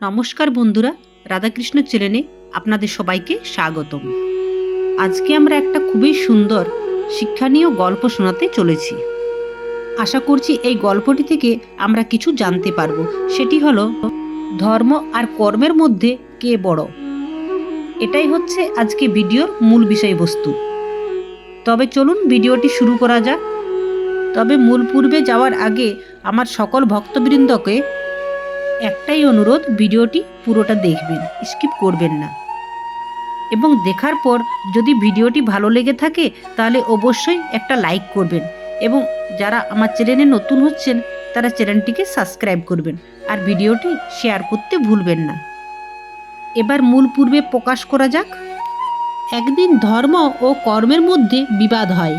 নমস্কার বন্ধুরা, রাধাকৃষ্ণ চ্যানেলে আপনাদের সবাইকে স্বাগতম। আজকে আমরা একটা খুবই সুন্দর শিক্ষণীয় গল্প শোনাতে চলেছি। আশা করছি এই গল্পটি থেকে আমরা কিছু জানতে পারব। সেটি হলো, ধর্ম আর কর্মের মধ্যে কে বড়? এটাই হচ্ছে আজকে ভিডিওর মূল বিষয়বস্তু। তবে চলুন ভিডিওটি শুরু করা যাক। তবে মূল পূর্বে যাওয়ার আগে আমার সকল ভক্তবৃন্দকে একটাই অনুরোধ, ভিডিওটি পুরোটা দেখবেন, স্কিপ করবেন না। এবং দেখার পর যদি ভিডিওটি ভালো লেগে থাকে, তাহলে অবশ্যই একটা লাইক করবেন এবং যারা আমার চ্যানেলে নতুন হচ্ছেন, তারা চ্যানেলটিকে সাবস্ক্রাইব করবেন আর ভিডিওটি শেয়ার করতে ভুলবেন না। এবার মূল পূর্বে প্রকাশ করা যাক। একদিন ধর্ম ও কর্মের মধ্যে বিবাদ হয়।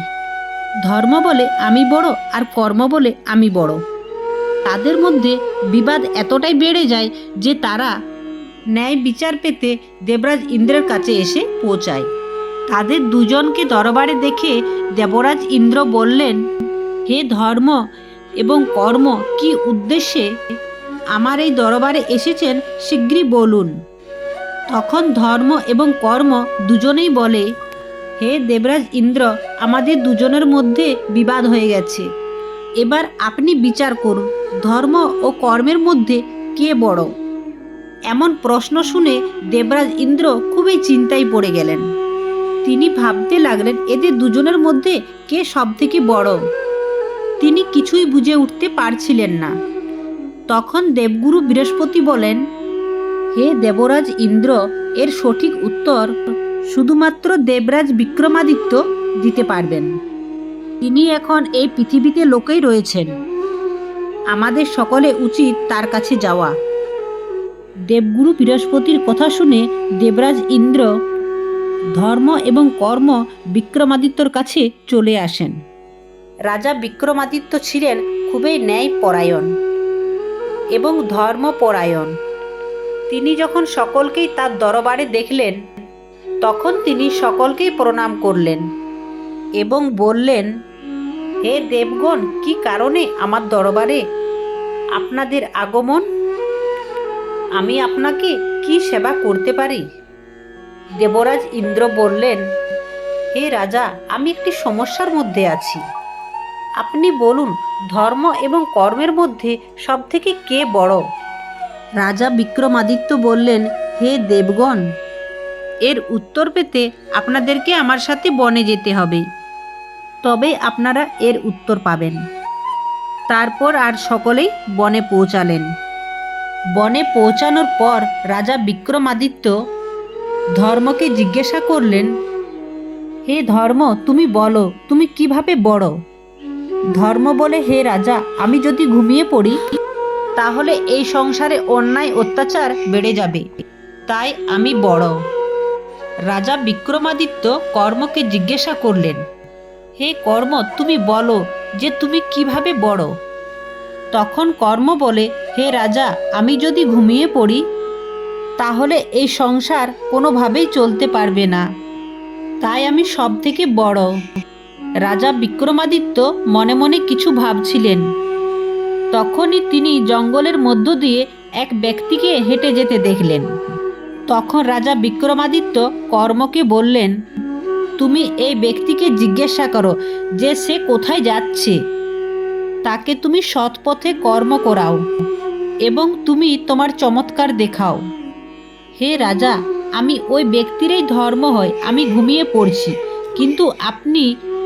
ধর্ম বলে আমি বড় আর কর্ম বলে আমি বড়। তাদের মধ্যে বিবাদ এতটাই বেড়ে যায় যে তারা ন্যায় বিচার পেতে দেবরাজ ইন্দ্রের কাছে এসে পৌঁছায়। তাদের দুজনকে দরবারে দেখে দেবরাজ ইন্দ্র বললেন, হে ধর্ম এবং কর্ম, কি উদ্দেশ্যে আমার এই দরবারে এসেছেন শীঘ্রই বলুন তখন ধর্ম এবং কর্ম দুজনেই বলে, হে দেবরাজ ইন্দ্র, আমাদের দুজনের মধ্যে বিবাদ হয়ে গেছে। এবার আপনি বিচার করুন, ধর্ম ও কর্মের মধ্যে কে বড়? এমন প্রশ্ন শুনে দেবরাজ ইন্দ্র খুবই চিন্তায় পড়ে গেলেন। তিনি ভাবতে লাগলেন, এদের দুজনের মধ্যে কে সব থেকে বড়? তিনি কিছুই বুঝে উঠতে পারছিলেন না। তখন দেবগুরু বৃহস্পতি বলেন, হে দেবরাজ ইন্দ্র, এর সঠিক উত্তর শুধুমাত্র দেবরাজ বিক্রমাদিত্য দিতে পারবেন। তিনি এখন এই পৃথিবীতে লোকেই রয়েছেন। আমাদের সকলে উচিত তার কাছে যাওয়া। দেবগুরু বৃহস্পতির কথা শুনে দেবরাজ ইন্দ্র, ধর্ম এবং কর্ম বিক্রমাদিত্যর কাছে চলে আসেন। রাজা বিক্রমাদিত্য ছিলেন খুবই ন্যায় পরায়ণ এবং ধর্মপরায়ণ। তিনি যখন সকলকেই তার দরবারে দেখলেন, তখন তিনি সকলকেই প্রণাম করলেন। এবং বললেন, হে দেবগণ, কি কারণে আমার দরবারে আপনাদের আগমন? আমি আপনাকে কি সেবা করতে পারি? দেবরাজ ইন্দ্র বললেন, হে রাজা, আমি একটি সমস্যার মধ্যে আছি। আপনি বলুন, ধর্ম এবং কর্মের মধ্যে সবথেকে কে বড়? রাজা বিক্রমাদিত্য বললেন, হে দেবগণ এর উত্তর পেতে আপনাদেরকে আমার সাথে বনে যেতে হবে। তবে আপনারা এর উত্তর পাবেন। তারপর আর সকলেই বনে পৌঁছালেন। বনে পৌঁছানোর পর রাজা বিক্রমাদিত্য ধর্মকে জিজ্ঞাসা করলেন, হে ধর্ম, তুমি বলো, তুমি কীভাবে বড়? ধর্ম বলে, হে রাজা, আমি যদি ঘুমিয়ে পড়ি, তাহলে এই সংসারে অন্যায় অত্যাচার বেড়ে যাবে। তাই আমি বড়। রাজা বিক্রমাদিত্য কর্মকে জিজ্ঞাসা করলেন, হে কর্ম, তুমি বলো যে তুমি কীভাবে বড়? তখন কর্ম বলে, হে রাজা, আমি যদি ঘুমিয়ে পড়ি, তাহলে এই সংসার কোনোভাবেই চলতে পারবে না। তাই আমি সব থেকে বড়। রাজা বিক্রমাদিত্য মনে মনে কিছু ভাবছিলেন। তখনই তিনি জঙ্গলের মধ্য দিয়ে এক ব্যক্তিকে হেঁটে যেতে দেখলেন। তখন রাজা বিক্রমাদিত্য কর্মকে বললেন, তুমি এই ব্যক্তিকে জিজ্ঞাসা করো যে সে কোথায় যাচ্ছে। তাকে তুমি সৎ পথে কর্ম করাও এবং তুমি তোমার চমৎকার দেখাও। হে রাজা, আমি ওই ব্যক্তিরই ধর্ম হয় আমি ঘুমিয়ে পড়ছি, কিন্তু আপনি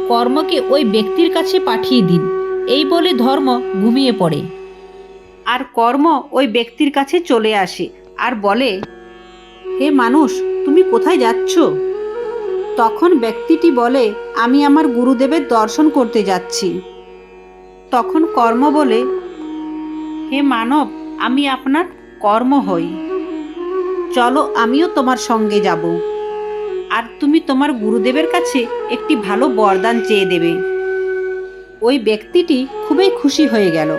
কর্মকে ওই ব্যক্তির কাছে পাঠিয়ে দিন। এই বলে ধর্ম ঘুমিয়ে পড়ে। আর কর্ম ওই ব্যক্তির কাছে চলে আসে আর বলে হে মানুষ, তুমি কোথায় যাচ্ছ? তখন ব্যক্তিটি বলে, আমি আমার গুরুদেবের দর্শন করতে যাচ্ছি। তখন কর্ম বলে, হে মানব, আমি আপনার কর্ম হই। চলো আমিও তোমার সঙ্গে যাব। আর তুমি তোমার গুরুদেবের কাছে একটি ভালো বরদান চেয়ে দেবে। ওই ব্যক্তিটি খুবই খুশি হয়ে গেল।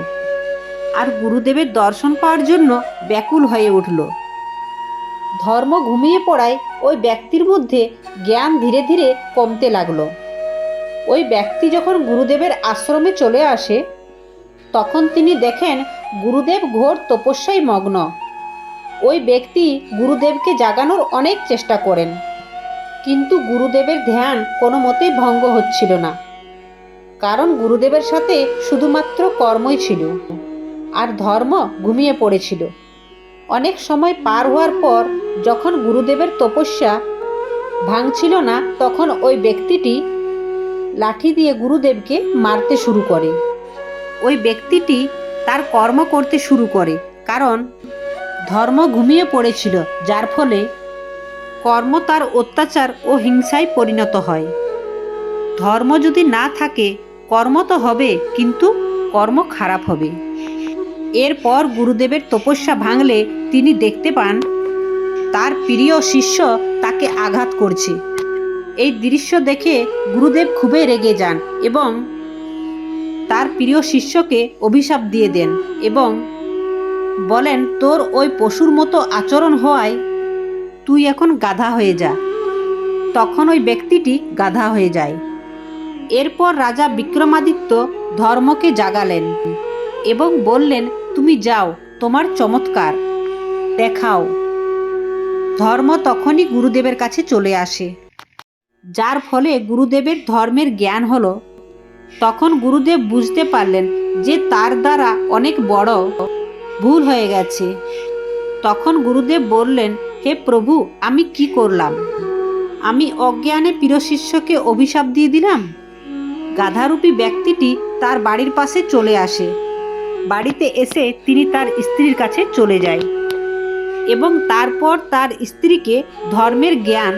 আর গুরুদেবের দর্শন পাওয়ার জন্য ব্যাকুল হয়ে উঠল। ধর্ম ঘুমিয়ে পড়ায় ওই ব্যক্তির মধ্যে জ্ঞান ধীরে ধীরে কমতে লাগল। ওই ব্যক্তি যখন গুরুদেবের আশ্রমে চলে আসে, তখন তিনি দেখেন গুরুদেব ঘোর তপস্যায় মগ্ন। ওই ব্যক্তি গুরুদেবকে জাগানোর অনেক চেষ্টা করেন, কিন্তু গুরুদেবের ধ্যান কোনো মতেই ভঙ্গ হচ্ছিল না। কারণ গুরুদেবের সাথে শুধুমাত্র কর্মই ছিল, আর ধর্ম ঘুমিয়ে পড়েছিল। অনেক সময় পার হওয়ার পর যখন গুরুদেবের তপস্যা ভাঙছিল না, তখন ওই ব্যক্তিটি লাঠি দিয়ে গুরুদেবকে মারতে শুরু করে। ওই ব্যক্তিটি তার কর্ম করতে শুরু করে, কারণ ধর্ম ঘুমিয়ে পড়েছিল, যার ফলে কর্ম তার অত্যাচার ও হিংসায় পরিণত হয়। ধর্ম যদি না থাকে, কর্ম তো হবে, কিন্তু কর্ম খারাপ হবে। এরপর গুরুদেবের তপস্যা ভাঙলে তিনি দেখতে পান, তার প্রিয় শিষ্য তাকে আঘাত করছে। এই দৃশ্য দেখে গুরুদেব খুবই রেগে যান এবং তার প্রিয় শিষ্যকে অভিশাপ দিয়ে দেন এবং বলেন, তোর ওই পশুর মতো আচরণ হওয়ায় তুই এখন গাধা হয়ে যা। তখন ওই ব্যক্তিটি গাধা হয়ে যায়। এরপর রাজা বিক্রমাদিত্য ধর্মকে জাগালেন এবং বললেন তুমি যাও, তোমার চমৎকার। দেখাও। ধর্ম তখনই গুরুদেবের কাছে চলে আসে। যার ফলে গুরুদেবের ধর্মের জ্ঞান হলো। তখন গুরুদেব বুঝতে পারলেন যে তার দ্বারা অনেক বড় ভুল হয়ে গেছে। তখন গুরুদেব বললেন, হে প্রভু, আমি কি করলাম? আমি অজ্ঞানে প্রিয় শিষ্যকে অভিশাপ দিয়ে দিলাম? গাধারূপী ব্যক্তিটি তার বাড়ির পাশে চলে আসে। বাড়িতে এসে তিনি তার স্ত্রীর কাছে চলে যায় এবং তারপর তার স্ত্রীকে ধর্মের জ্ঞান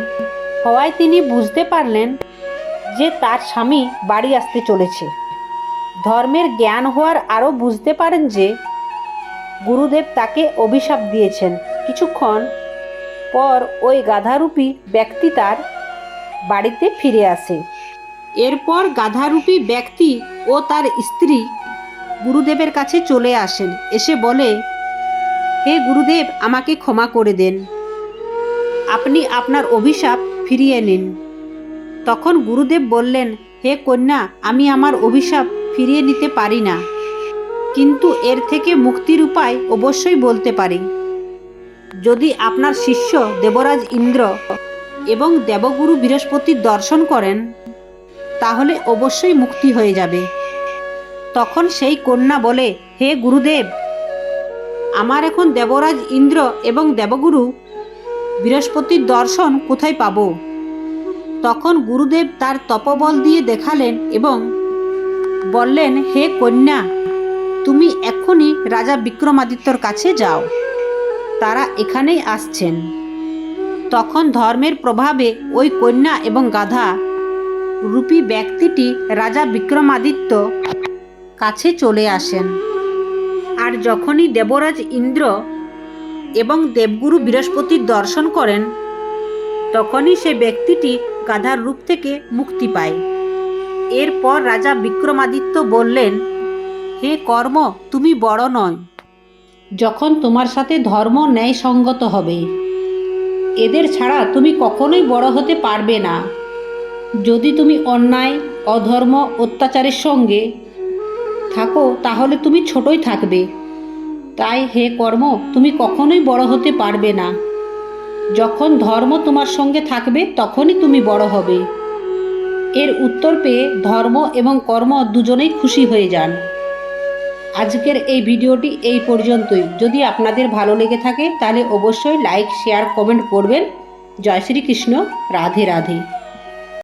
হওয়ায় তিনি বুঝতে পারলেন যে তার স্বামী বাড়ি আসতে চলেছে। ধর্মের জ্ঞান হওয়ার আরও বুঝতে পারেন যে গুরুদেব তাকে অভিশাপ দিয়েছেন। কিছুক্ষণ পর ওই গাধারূপী ব্যক্তি তার বাড়িতে ফিরে আসে। এরপর গাধারূপী ব্যক্তি ও তার স্ত্রী গুরুদেবের কাছে চলে আসেন। এসে বলে, হে গুরুদেব, আমাকে ক্ষমা করে দেন। আপনি আপনার অভিশাপ ফিরিয়ে নিন। তখন গুরুদেব বললেন, হে কন্যা, আমি আমার অভিশাপ ফিরিয়ে নিতে পারি না। কিন্তু এর থেকে মুক্তির উপায় অবশ্যই বলতে পারি। যদি আপনার শিষ্য দেবরাজ ইন্দ্র এবং দেবগুরু বৃহস্পতির দর্শন করেন, তাহলে অবশ্যই মুক্তি হয়ে যাবে। তখন সেই কন্যা বলে, হে গুরুদেব, আমার এখন দেবরাজ ইন্দ্র এবং দেবগুরু বৃহস্পতির দর্শন কোথায় পাব? তখন গুরুদেব তার তপবল দিয়ে দেখালেন এবং বললেন, হে কন্যা, তুমি এক্ষুনি রাজা বিক্রমাদিত্যর কাছে যাও। তারা এখানেই আসছেন। তখন ধর্মের প্রভাবে ওই কন্যা এবং গাধা রূপী ব্যক্তিটি রাজা বিক্রমাদিত্য কাছে চলে আসেন। আর যখনই দেবরাজ ইন্দ্র এবং দেবগুরু বৃহস্পতির দর্শন করেন, তখনই সে ব্যক্তিটি গাধার রূপ থেকে মুক্তি পায়। এরপর রাজা বিক্রমাদিত্য বললেন, হে কর্ম, তুমি বড় নয়। যখন তোমার সাথে ধর্ম ন্যায়সঙ্গত হবে, এদের ছাড়া তুমি কখনোই বড় হতে পারবে না। যদি তুমি অন্যায়, অধর্ম, অত্যাচারের সঙ্গে থাকো, তাহলে তুমি ছোটই থাকবে। তাই হে কর্ম, তুমি কখনোই বড় হতে পারবে না। যখন ধর্ম তোমার সঙ্গে থাকবে, তখনই তুমি বড় হবে। এর উত্তর পেয়ে ধর্ম এবং কর্ম দুজনেই খুশি হয়ে যান। আজকের এই ভিডিওটি এই পর্যন্তই। যদি আপনাদের ভালো লেগে থাকে, তাহলে অবশ্যই লাইক, শেয়ার, কমেন্ট করবেন। জয় শ্রীকৃষ্ণ। রাধে রাধে।